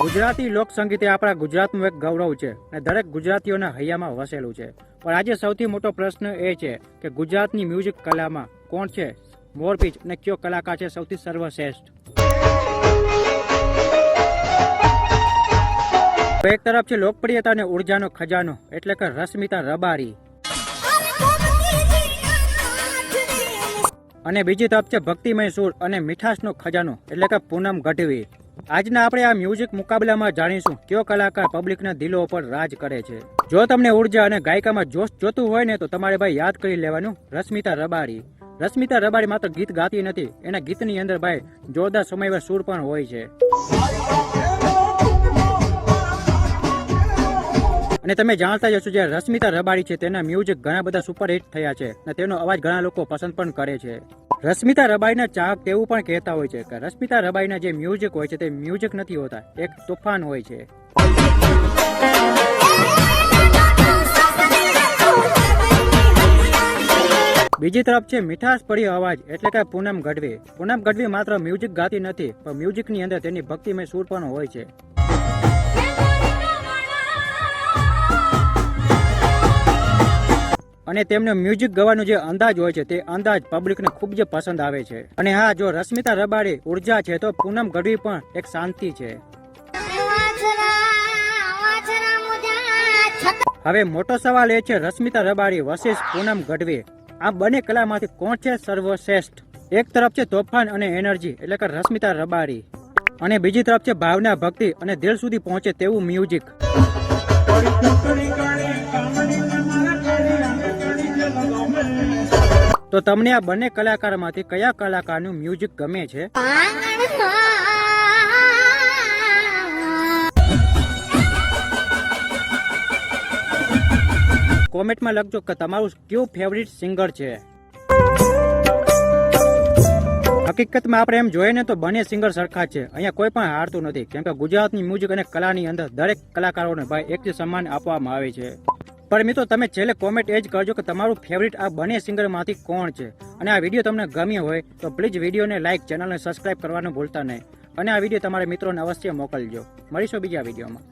ગુજરાતી લોકસંગીત એ આપણા ગુજરાતનું એક ગૌરવ છે અને દરેક ગુજરાતીઓના હૈયામાં વસેલું છે. પણ આજે સૌથી મોટો પ્રશ્ન એ છે કે ગુજરાતની મ્યુઝિક કલામાં કોણ છે? મોરપીચ અને કયો કલાકાર છે સૌથી સર્વશ્રેષ્ઠ? એક તરફ છે લોકપ્રિયતા અને ઉર્જાનો ખજાનો, એટલે કે રશ્મિતા રબારી. અને બીજી તરફ છે ભક્તિમય સુર અને મીઠાશનો ખજાનો, એટલે કે પૂનમ ગઢવી. આજના આપણે આ મ્યુઝિક મુકાબલામાં જાણીશું કયો કલાકાર પબ્લિકના દિલો પર રાજ કરે છે. જો તમને ઊર્જા અને ગાયકામાં જોશ જોતું હોય ને તો તમારે ભાઈ યાદ કરી લેવાનું રશ્મિતા રબારી રશ્મિતા રબારી માત્ર ગીત ગાતી નથી, એના ગીતની અંદર ભાઈ જોરદાર સમયવાર સૂર પણ હોય છે. અને તમે જાણતા જ હશો જે રશ્મિતા રબારી છે, તેના મ્યુઝિક ઘણા બધા સુપરહિટ થયા છે અને તેનો અવાજ ઘણા લોકો પસંદ પણ કરે છે. રશ્મિતા રબાઈના ચાહક તેવું પણ કહેતા હોય છે કે રશ્મિતા રબાઈના જે મ્યુઝિક હોય છે તે મ્યુઝિક નથી હોતા, એક તોફાન હોય છે. બીજી તરફ છે મીઠાશ પડી અવાજ એટલે કે પૂનમ ગઢવી. પૂનમ ગઢવી માત્ર મ્યુઝિક ગાતી નથી, પણ મ્યુઝિકની અંદર તેની ભક્તિમય સૂર પણ હોય છે. અને તેમનો મ્યુઝિક ગવાનો જે અંદાજ હોય છે તે અંદાજ પબ્લિકને ખૂબ જ પસંદ આવે છે. અને હા, જો રશ્મિતા રબારી ઊર્જા છે તો પૂનમ ગઢવી પણ એક શાંતિ છે. હવે મોટો સવાલ એ છે, રશ્મિતા રબારી વશિષ પૂનમ ગઢવી, આ બંને કલામાંથી કોણ છે સર્વશ્રેષ્ઠ? એક તરફ છે તોફાન અને એનર્જી, એટલે કે રશ્મિતા રબારી અને બીજી તરફ છે ભાવના ભક્તિ અને દિલ સુધી પહોંચે તેવું મ્યુઝિક. તો તમને આ બંને કલાકારમાંથી કયા કલાકારનું મ્યુઝિક ગમે છે? કોમેન્ટમાં લખજો કે તમારું કયું ફેવરિટ સિંગર છે? હકીકતમાં આપણે એમ જોઈએ ને તો બંને સિંગર સરખા છે. અહીંયા કોઈ પણ હારતું નથી, કેમ કે ગુજરાતની મ્યુઝિક અને કલાની અંદર દરેક કલાકારોને ભાઈ એક જ સન્માન આપવામાં આવે છે. પણ મિત્રો, તમે છેલ્લે કોમેન્ટ એ જ કરજો કે તમારું ફેવરિટ આ બંને સિંગરમાંથી કોણ છે? અને આ વીડિયો તમને ગમ્યો હોય, તો પ્લીઝ વિડીયોને લાઇક ચેનલને સબસ્ક્રાઇબ કરવાનું ભૂલતા નહીં. અને આ વીડિયો તમારા મિત્રોને અવશ્ય મોકલજો. મળીશું બીજા વિડીયોમાં